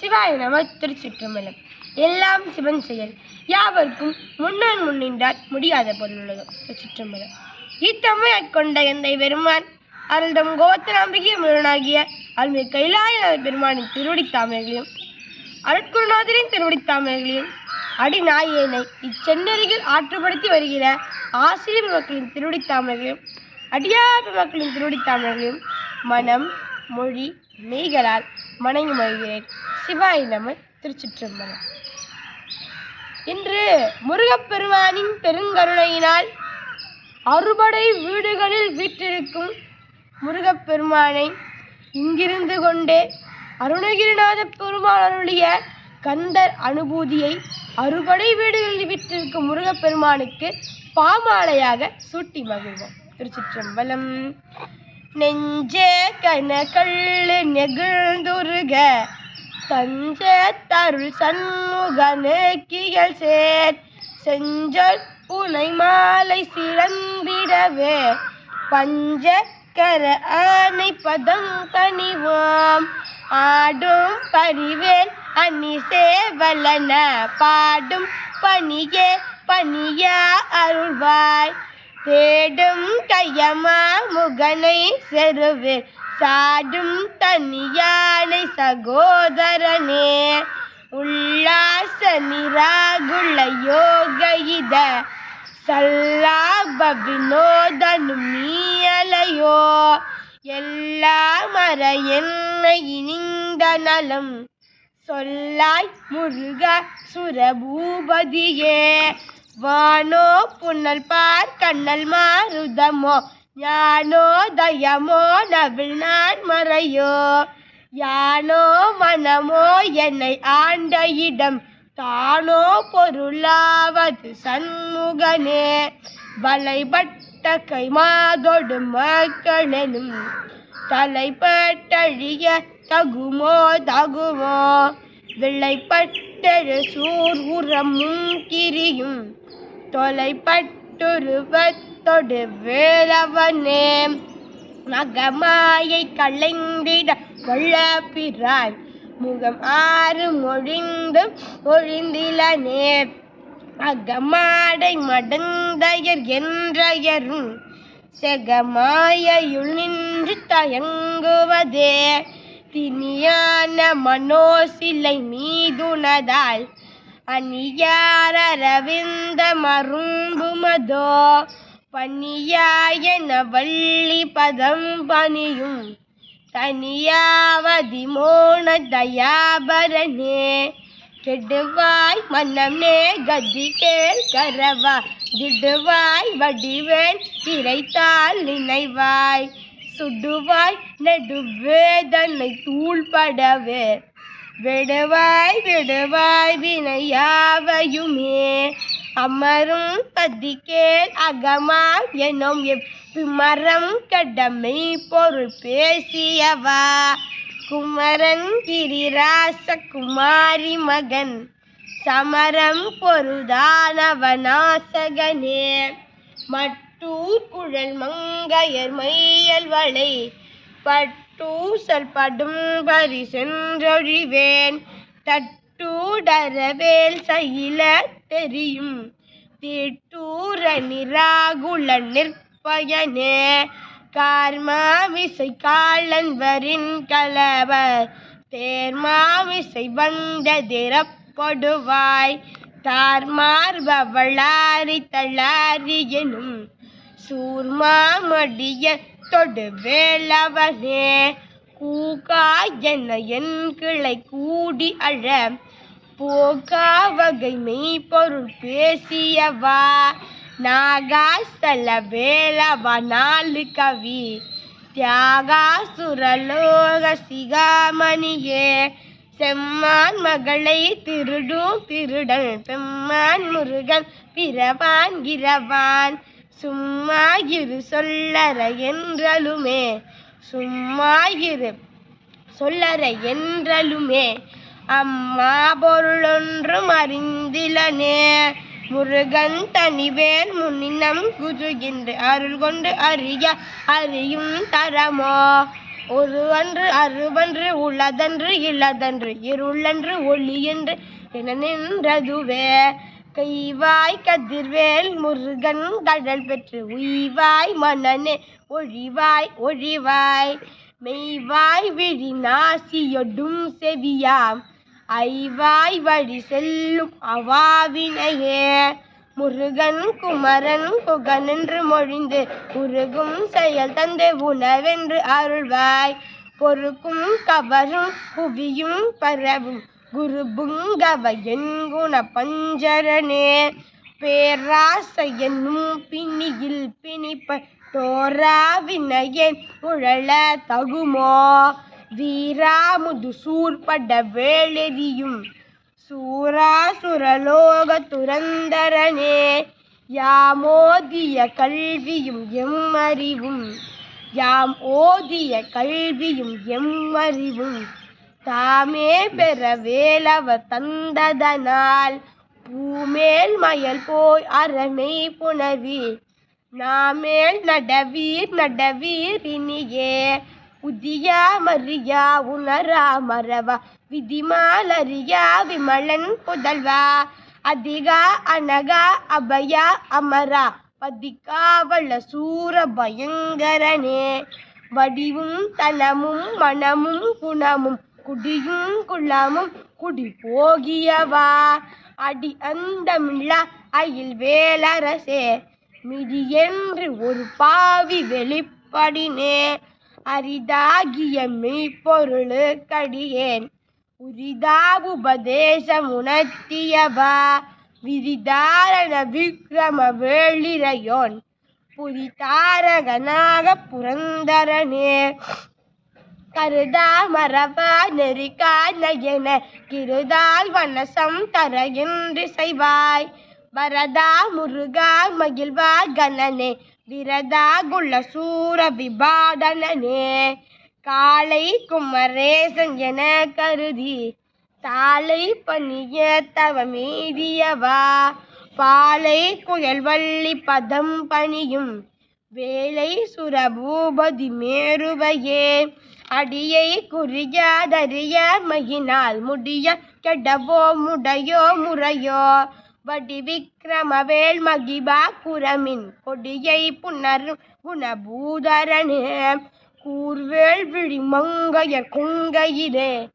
சிவாய நம திருச்சிற்றம்பலம். எல்லாம் சிவன் செயல். யாவர்க்கும் முன்னான் முன்னின்றால் முடியாத பொருள் உள்ளது. திருச்சிற்றம்பலம். இத்தம்மை கொண்ட எந்தை பெருமான் அருள்தம் கோத்திராம்பிகிய முருகனாகிய அருள்மிகு கைலாயநாத பெருமானின் திருவடித்தாமைகளையும் அருட்குருநாதரின் திருவடித்தாமைகளையும் அடிநாயேனை இச்சென்னருகில் ஆற்றுப்படுத்தி வருகிற ஆசிரியர் மக்களின் திருவடித்தாமைகளையும் அடியார் மக்களின் திருவடித்தாமைகளையும் மனம் மொழி மெய்களால் மணங்கி மகிழ்கிறேன். சிவாய் நம திருச்சிற்றம்பலம். இன்று முருகப்பெருமானின் பெருங்கருணையினால் அறுபடை வீடுகளில் வீற்றிருக்கும் முருகப்பெருமானை இங்கிருந்து கொண்டே அருணகிரிநாத பெருமான் அருளிய கந்தர் அனுபூதியை அறுபடை வீடுகளில் விற்றிருக்கும் முருகப்பெருமானுக்கு பாமாலையாக சூட்டி மகிழ்வோம். திருச்சிற்றம்பலம். நெஞ்சே கனகள் நெகிழ்ந்துருக. தஞ்சே தருள் சண்முகனுக்கியல் சேர். செஞ்சொல் புனை மாலை சிறந்திடவே. பஞ்ச கர ஆனை பதம் கனிவோம் ஆடும் பரிவேல் அணி சேவலன பாடும் பணியே பணியா அருள்வாய். தேடும் கையமா முகனை செருவே சாடும் தனியானை சகோதரனே. உல்லாச நிராகுல யோக இத சல்லாப வினோதனும் நீயலையோ. எல்லா மர என்ன இனிந்த நலம் சொல்லாய் முருக சுரபூபதியே. வானோ புன்னல் பார் கண்ணல் மாருதமோ ஞானோ தயமோ நவில் நான் மறையோ. யானோ மனமோ என்னை ஆண்ட இடம் தானோ பொருளாவது சண்முகனே. வலைபட்ட கைமாதொடு மக்களெனும் தலைப்பட்டழிய தகுமோ தகுமோ. சூர் உரமும் கிரியும். தொலைப்பட்டுருவத்தொடு வேலவனே மகமாயை களைந்திட வள்ளப்பிராய் முகம் ஆறு மொழிந்து ஒழிந்திலனே. அகமாடை மடந்தயர் என்றயரும் செகமாயையுள் நின்று தயங்குவதே. தினியான மனோசிலை மீதுனதால் அணியாரவிந்த மரும்புமதோ? பனியாயன வள்ளி பதம் பணியும் தனியாவதி மோன தயாபரனே. கெடுவாய் மன்னமே கதி கேள் கரவா. திடுவாய் வடிவேல் இறைத்தால் நினைவாய். சுடுவாய் நெடுவேதனை தூள்படவே. விடுவாய் விடுவாய் வினையாவையுமே. அமரும் பதிக்கேல் அகமா எனும் எப்பிமரம் கடமை பொருள் பேசியவா. குமரன் கிரிராச குமாரி மகன் சமரம் பொருதானவனாசகனே மற்ற பட்டூர்குழல் மங்கையர் மையல் வளை. பட்டூசல் படும் பரி சென்றொழிவேன். தட்டூடரவேல் சயில தெரியும். திட்டூர நிராகுல நிற்பயனே. கார்மாவிசை காலன்வரின் கலவர். தேர்மாவிசை வந்த திறப்படுவாய். தார்மார்பவளாரி தளாரி எனும் சூர்மாமடிய தொடு வேளவனே. கூகா என என் கிளை கூடி அழ. போகா வகை மெய் பொருள் பேசியவா. நாகா நாகாஸ்தல வேலவா நாலு கவி. தியாகா சுரலோக சிகாமணியே. செம்மான் மகளை திருடும் திருடன் பெம்மான் முருகன் பிறவான் கிரவான் சும்மா இரு சொல்லற என்றலுமே சும்மா இரு சொல்லற என்றலுமே. அம்மா பொருளொன்றும் அறிந்திலனே முருகன் தனிவேல் முன்னினம் குதுகின்ற அருள் கொண்டு அறிய அறியும் தரமோ? ஒருவன்று அருவன்று உளதன்று இளதன்று இருளன்று ஒளி என நின்றதுவே. கைவாய் கதிர்வேல் முருகன் கடல் பெற்று உய்வாய் மன்னனே ஒழிவாய் ஒழிவாய். மெய்வாய் விழி நாசியொடும் செவியாம். ஐவாய் வழி செல்லும் அவாவினையே. முருகன் குமரன் குகனென்று மொழிந்து உருகும் செயல் தந்து உணவென்று அருள்வாய். பொறுக்கும் கவரும் புவியும் பரவும் குரு புங்கவ பஞ்சரனே பேராசை என்னும் பிணியில் பிணிப்ப தோரா வினையேன் உழல தகுமோ. வீராமுது சூர்பட வேளெறியும் சூராசுரலோக துரந்தரனே. யாமோதிய கல்வியும் எம்மறிவும் யாம் ஓதிய கல்வியும் எம்மறிவும். தாமே பெற வேலவர் தந்ததனால் பூமேல் மயல் போய் அரணை புனவி நாமேல் நடவீர் நடவீர் இனியே. புதியா மரியா உணரா மறவா. விதிமாலரியா விமலன் புதல்வா. அதிகா அனகா அபயா அமரா. பதிக்காவள சூர பயங்கரனே. வடிவும் தனமும் மனமும் குணமும் குடியும் குள்ளமும் குடி போகியவா? அடி அந்தமில்லா அயில் வேலரசே மிதி என்று ஒரு பாவி வெளிப்படினே அரிதாகிய மெய்ப்பொருளுக்கடியேன் உரிதா உபதேசம் உணர்த்தியவா? விரிதாரண விக்ரம வேளிரையோன் புரிதாரகனாக புரந்தரனே கருதா மரபா நெறிக்கா நயன கிருதால் வனசம் தர என்று செய்வாய். வரதா முருகா மகிழ்வா கணனே விரதா குள்ள சூர விபாடனே காளை குமரேசன் என கருதி தாளை பணிய தவ மீதியவா பாலை குயல்வள்ளி பதம் பணியும் வேலை சுரபூபதி மேருவையே. அடியை குறியாதறிய மகினால் முடிய கெடவோ முடையோ முறையோ? வடி விக்ரமவேல் மகிபா குரமின் கொடியை புனர் குணபூதரனே. கூர்வேல் விழி மங்கையர் கொங்கையிலே.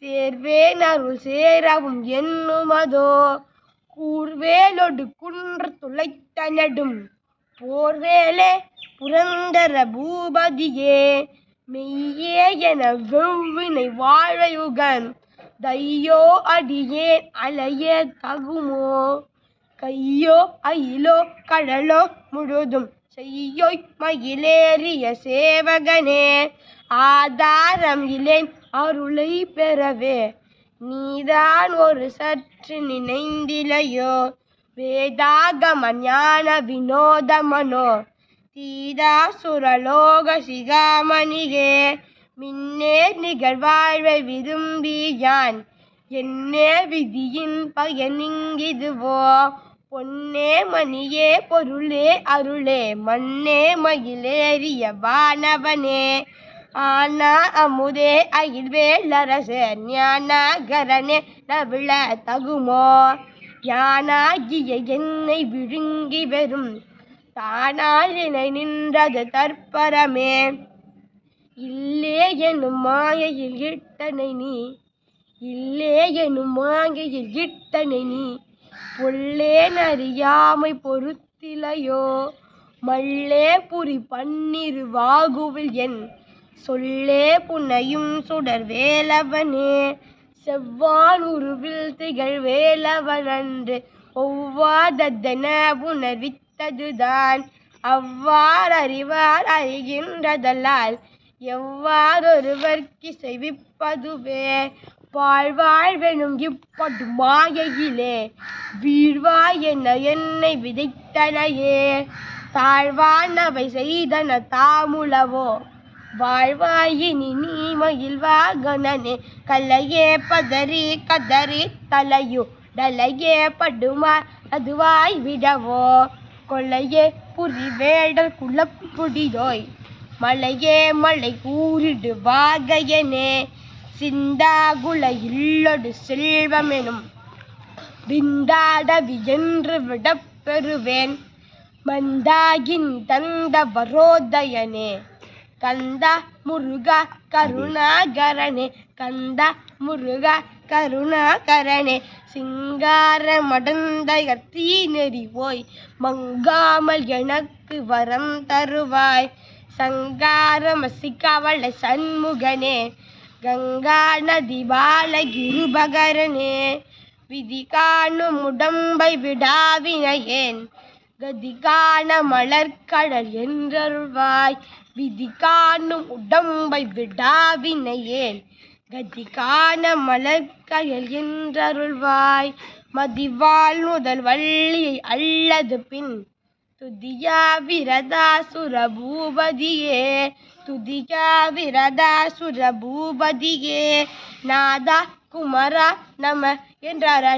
சேர்வேன் அருள் சேரவும் என்னுமதோ? கூர்வேலொடு குன்று துளைத்த நெடும் போர்வேலே புரந்தர பூபதியே. மெய்யே என வெவ்வினை வாழையுகன். தையோ அடியேன் அலைய தகுமோ? கையோ அயிலோ கடலோ முழுதும் செய்யோய் மயிலேறிய சேவகனே. ஆதாரம் இலேன் அருளை பெறவே. நீதான் ஒரு சற்று நினைந்திலையோ? வேதாகம ஞான வினோதமனோ? தீதாசுரலோக சிகாமணியே சிகாமணிகே. மின்னே நிகழ்வாழ்வை விரும்பி யான் என்னே விதியின் பயனிங்கிதுவோ பொன்னே மணியே பொருளே அருளே. மண்ணே மயிலேறிய வானவனே. ஆனா அமுதே அயில்வேலரசே ஞானகரனே நவிழ தகுமோ. யானாகிய என்னை விழுங்கி வரும் வெறும் தானாயினை நின்றது தற்பரமே. இல்லே எனும் மாயையில் இட்டனை நீ இல்லே எனும் மாயையில் இட்டனை நீ பொல்லேன் அறியாமை பொறுத்திலையோ மல்லே புரி பன்னிரு வாகுவில் என் சொல்லே புன்னையும் சுடர் வேலவனே. செவ்வான் உருவில் திகழ் வேலவனன்று ஒவ்வாததென உணர்வித்ததுதான் அவ்வாறு அவ்வாறறிவார் அறிகின்றதல்லால் எவ்வாறொருவர்க்கு செவிப்பதுவே பாழ்வாழ்வெனும் இப்படு மாயையிலே வீழ்வாய் என என்னை விதைத்தனையே தாழ்வானவை செய்தன தாமுளவோ? வாழ்வாயினி நீ மகிழ்வா கணனே கலையே பதறி கதறி தலையு டலையே படுமா அதுவாய் விடவோ? கொள்ளையே புரி வேடல் குலப்புடியோய் மலையே மலை கூறிடு வாகையனே சிந்தாகுல இல்லொடு செல்வமெனும். விந்தாடவி என்று விடப்பெறுவேன் மந்தாகின் தந்த வரோதயனே. கந்த முருக கருணாகரனே கந்த முருக கருணாகரனே சிங்கார மடந்தயர் தீநெறி போய் மங்காமல் எனக்கு வரம் தருவாய். சங்காரமசிக்கவள சண்முகனே கங்கா நதி பால கிருபகரனே விதி காணும் உடம்பை விடாவினையேன். கதி காண மலர்கடல் என்றருள்வாய் விதி காணும் உடம்பை விடாவினையேன். கதிகான காண என்றருள்வாய் மதிவாள் முதல் வள்ளியை அல்லது பின் துதியா விரதா பூபதியே துதியா விரதா பூபதியே நாதா குமரா நம என்றார்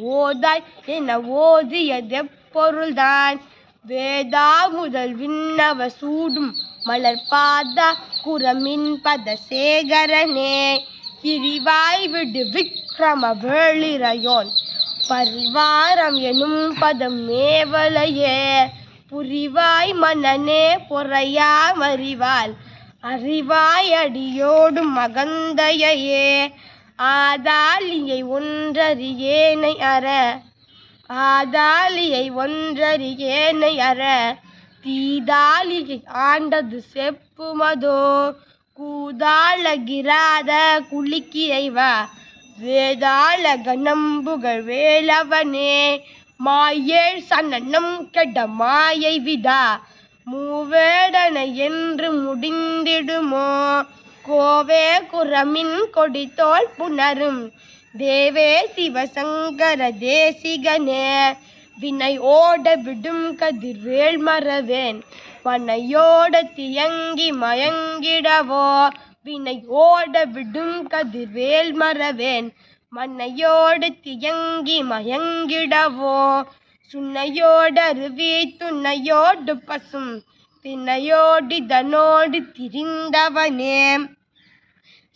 ஓதாய் என ஓதியது பொருள்தான். வேதா முதல் விண்ணவ சூடும் மலர் பாதா குரமின் பத சேகரனே கிரிவாய் விடு விக்ரம வேளிரையோன் பரிவாரம் எனும் பதம் மேவலையே புரிவாய் மனனே பொறையா மறிவாள். அறிவாய் அடியோடு மகந்தையே ஆதாலியை ஒன்றறியேனை அற. ஆதாலியை ஒன்றறியேனை அற. தீதாலியை ஆண்டது செப்புமதோ கூதாளகிராத குளிக்கிறைவா வேதாள கணம்புகள் வேலவனே மாயேழ் சன்னனம் கெட மாயை விடா மூவேடனை என்று முடிந்திடுமோ கோவே குரமின் கொடித்தோள் புணரும் தேவே சிவசங்கர தேசிகனே வினை ஓட விடும் கதிர்வேல் மறவேன். பனையோட தியங்கி மயங்கிடவோ வினையோட விடும் கதிர்வேல் மறவேன். மன்னையோடு தியங்கி மயங்கிடவோ சுன்னையோடு அருவி துண்ணையோடு பசும் திண்ணையோடு தனோடு திரிந்தவனே.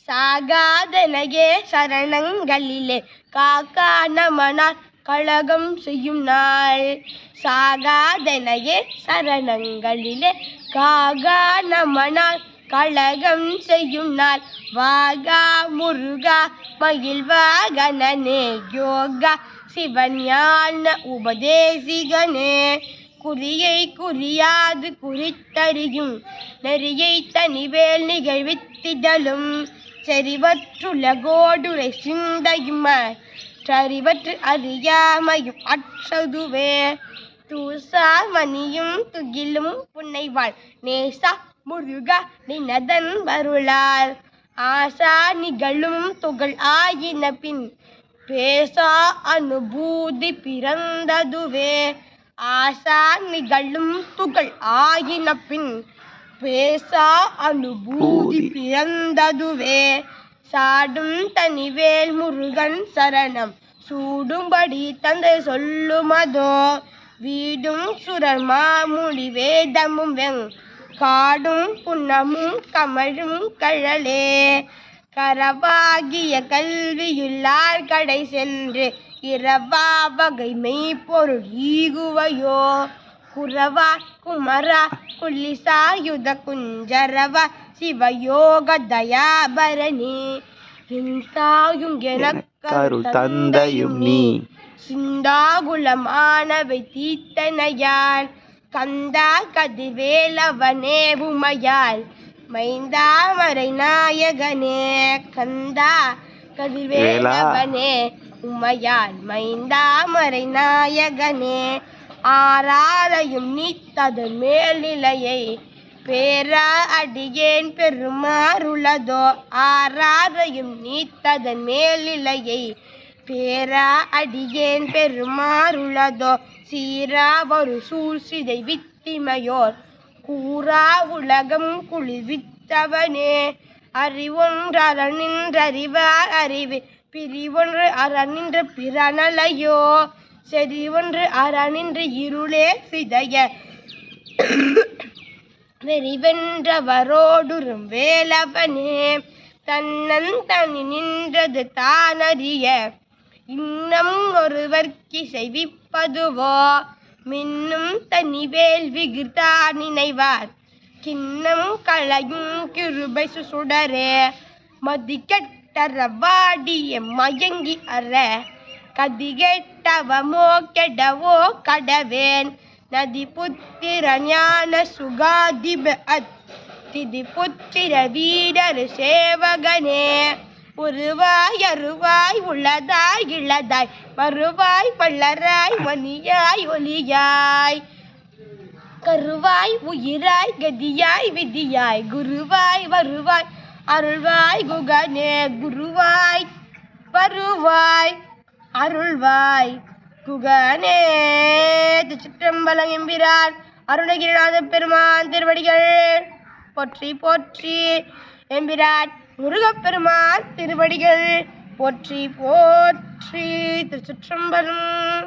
சாகாதனையே சரணங்களிலே காக்கா நமனார் கழகம் செய்யும் நாள். சாகாதனையே சரணங்களிலே காகா நமனால் கழகம் செய்யும் நாள். வாகா முருகா மயில் வாகனனே யோகா சிவஞான உபதேசிகனே. குறியை குறியாது குறித்தறியும் நெறியை தனிவேல் நிகழ்வித்திடலும். செறிவற்றுலகோடுரை சிந்தையுமாய் சரிவற்று அறியாமையும் அற்றதுவே தூசா மணியும் துகிலும் புன்னைவாள் நேசா முருகா நினதன் வருளால் ஆசா நிகழும் துகள் ஆயின பின் பேசா அனுபூதி பிறந்ததுவே ஆசா நிகழும் துகள் ஆயின பின் பேசா அனுபூதி பிறந்ததுவே சாடும் தனிவேல் முருகன் சரணம். சூடும்படி தந்தை சொல்லுமதோ வீடும் சுரர் மாமுடி வேதமும் வெங். காடும் புன்னமும் கமழும் கழலே. கரவாகிய கல்வியுள்ளார் கடை சென்று இரவா வகைமை பொருள் ஈகுவையோ. குரவா குமரா குல்லிசாயுத குஞ்சரவா சிவயோகதயாபரணி தயாபரணி. தாயும் கருள் தந்தையும் நீ. சிந்தாகுலமானவை தீத்தனையால் கந்தா கதிவேலவனே உமையால் மைந்தாமரை நாயகனே கந்தா கதிவேலவனே உமையால் மைந்தாமரை நாயகனே ஆராரையும் நீத்தது மேல்நிலையை. பேரா அடியேன் பெருமாறுளதோ ஆராரையும் நீத்ததன் மேலிலையை. பேரா அடியேன் பெருமாறுளதோ சீரா ஒரு சூழ்சிதை வித்திமையோர். கூறா உலகம் குளிர்வித்தவனே அறிவொன்று நின்றறிவார் அறிவு. பிரிவொன்று அறநின்ற பிறனலையோ செறிவொன்று அறநின்று இருளே சிதைய. வெறிவென்றவரோடுறும் வேலவனே தன்னந்தனி நின்றது தானறிய இன்னம் ஒருவர்க்கு செய்விப்பதுவோ மின்னும் தனி வேள்வி நினைவார். கிண்ணம் களையும் கிருபை சுடரே மதிக்கட்டரவாடிய மயங்கி அற கதிகெட்டவமோ கெடவோ கடவேன். நதி சுகாதிப அத் திதி வீரர் சேவகனே உருவாய் அருவாய் உள்ளதாய் இளதாய் மறுவாய் பள்ளராய் மணியாய் ஒலியாய் கருவாய் உயிராய் கதியாய் விதியாய் குருவாய் வருவாய் அருள்வாய் குகனே குருவாய் வருவாய் அருள்வாய். குகனே சிற்றம்பலம் எம்பிரான் அருணகிரிநாத பெருமான் திருவடிகள். போற்றி போற்றி எம்பிரான் முருகப்பெருமான் திருவடிகள். போற்றி போற்றி திருச்சிற்றம்பலம்.